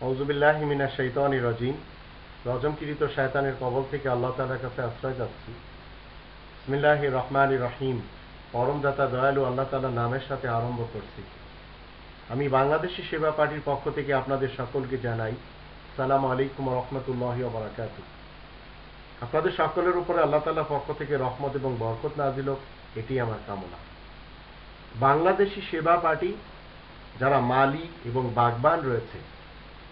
ফৌজুবিল্লাহ মিনা শৈতানি রজিম। রজমকিরিত শয়তানের কবল থেকে আল্লাহ তালার কাছে আশ্রয় যাচ্ছি। ইসমিল্লাহ রহমান রহিম। পরমদাতা দয়ালু আল্লাহ তালার নামের সাথে আরম্ভ করছি। আমি বাংলাদেশি সেবা পার্টির পক্ষ থেকে আপনাদের সকলকে জানাই, সালাম আলাইকুম রহমতুল্লাহ বারাকাত আপনাদের সকলের উপরে আল্লাহ তালার পক্ষ থেকে রহমত এবং বরকত নাজিল এটি আমার কামনা। বাংলাদেশি সেবা পার্টি যারা মালি এবং বাগবান রয়েছে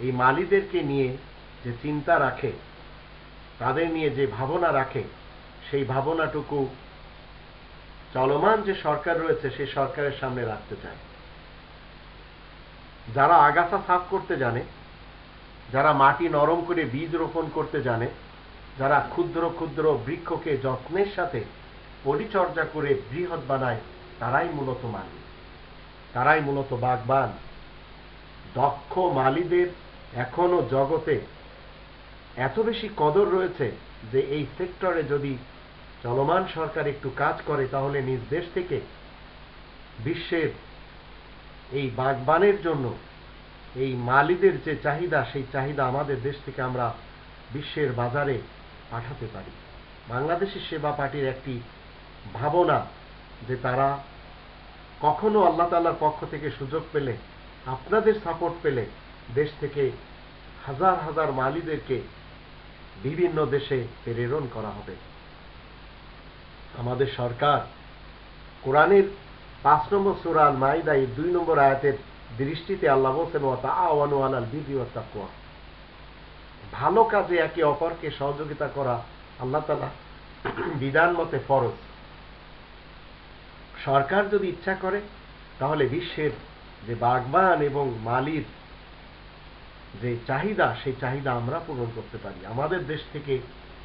এই মালিদেরকে নিয়ে যে চিন্তা রাখে, তাদের নিয়ে যে ভাবনা রাখে, সেই ভাবনাটুকু চলমান যে সরকার রয়েছে, সেই সরকারের সামনে রাখতে চায়। যারা আগাছা সাফ করতে জানে, যারা মাটি নরম করে বীজ রোপণ করতে জানে, যারা ক্ষুদ্র ক্ষুদ্র বৃক্ষকে যত্নের সাথে পরিচর্যা করে বৃহৎ বানায়, তারাই মূলত মালি তারাই মূলত বাগবান। দক্ষ মালিদের এখনও জগতে এত বেশি কদর রয়েছে যে এই সেক্টরে যদি চলমান সরকার একটু কাজ করে, তাহলে নিজ দেশ থেকে বিশ্বের এই বাগবানের জন্য এই মালিদের যে চাহিদা, সেই চাহিদা আমাদের দেশ থেকে আমরা বিশ্বের বাজারে পাঠাতে পারি। বাংলাদেশের সেবা পার্টির একটি ভাবনা যে তারা কখনো আল্লাহ তাল্লার পক্ষ থেকে সুযোগ পেলে, আপনাদের সাপোর্ট পেলে দেশ থেকে হাজার হাজার মালিদেরকে বিভিন্ন দেশে প্রেরণ করা হবে। আমাদের সরকার কোরআনের পাঁচ নম্বর সুরাল মাইদাই দুই নম্বর আয়াতের দৃষ্টিতে আল্লাহ বলছেন আওয়ানু আলাল বিধি ও তাকুয়া ভালো কাজে একে অপরকে সহযোগিতা করা আল্লাহ তালা বিধান মতে ফরজ। সরকার যদি ইচ্ছা করে, তাহলে বিশ্বের যে বাগবান এবং মালির যে চাহিদা, সেই চাহিদা আমরা পূরণ করতে পারি। আমাদের দেশ থেকে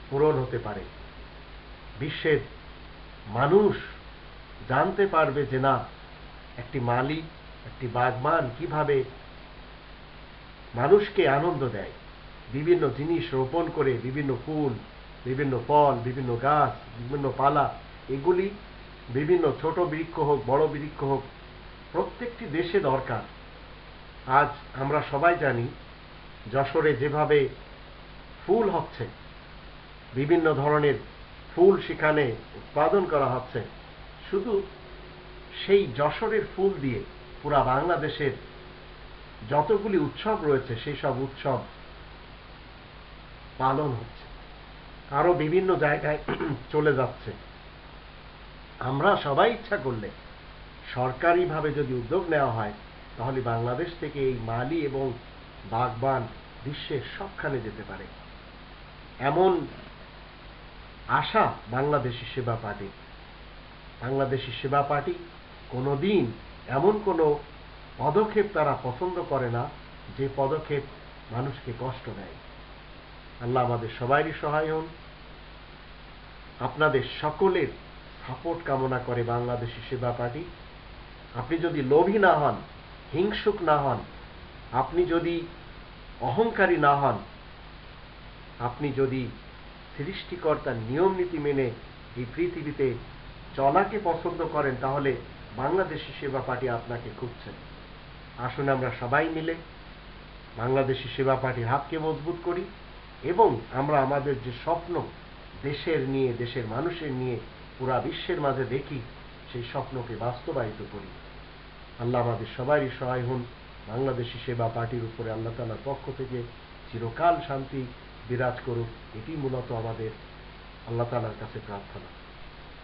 পূরণ হতে পারে। বিশ্বের মানুষ জানতে পারবে যে না, একটি মালি একটি বাগবান কীভাবে মানুষকে আনন্দ দেয়। বিভিন্ন জিনিস রোপণ করে, বিভিন্ন ফুল, বিভিন্ন ফল, বিভিন্ন গাছ, বিভিন্ন পালা, এগুলি বিভিন্ন ছোট বৃক্ষ হোক, বড় বৃক্ষ হোক, প্রত্যেকটি দেশে দরকার। আজ আমরা সবাই জানি যশোরে যেভাবে ফুল হচ্ছে, বিভিন্ন ধরনের ফুল সেখানে উৎপাদন করা হচ্ছে, শুধু সেই যশোরের ফুল দিয়ে পুরা বাংলাদেশের যতগুলি উৎসব রয়েছে, সেই সব উৎসব পালন হচ্ছে। আরও বিভিন্ন জায়গায় চলে যাচ্ছে। আমরা সবাই ইচ্ছা করলে সরকারিভাবে যদি উদ্যোগ নেওয়া হয়, তাহলে বাংলাদেশ থেকে এই মালি এবং বাগবান বিশ্বের সবখানে যেতে পারে। এমন আশা বাংলাদেশি সেবা পার্টি বাংলাদেশি সেবা পার্টি কোনোদিন এমন কোনো পদক্ষেপ তারা পছন্দ করে না, যে পদক্ষেপ মানুষকে কষ্ট দেয়। আল্লাহ আমাদের সবাইরই সহায় হন। আপনাদের সকলের সাপোর্ট কামনা করে বাংলাদেশি সেবা পার্টি। আপনি যদি লোভী না হন, হিংসুক না হন আপনি যদি অহংকারী না হন, আপনি যদি সৃষ্টিকর্তার নিয়ম নীতি মেনে এই পৃথিবীতে চলাকে পছন্দ করেন, তাহলে বাংলাদেশি সেবা পার্টি আপনাকে খুঁজছেন আসুন আমরা সবাই মিলে বাংলাদেশি সেবা পার্টির হাতকে মজবুত করি এবং আমরা আমাদের যে স্বপ্ন দেশের নিয়ে, দেশের মানুষের নিয়ে পুরা বিশ্বের মাঝে দেখি, সেই স্বপ্নকে বাস্তবায়িত করি। আল্লাহ আমাদের সবারই সহায় হন। বাংলাদেশি সেবা পার্টির উপরে আল্লাহ তালার পক্ষ থেকে চিরকাল শান্তি বিরাজ করুক। এটি মূলত আমাদের আল্লাহ তালার কাছে প্রার্থনা।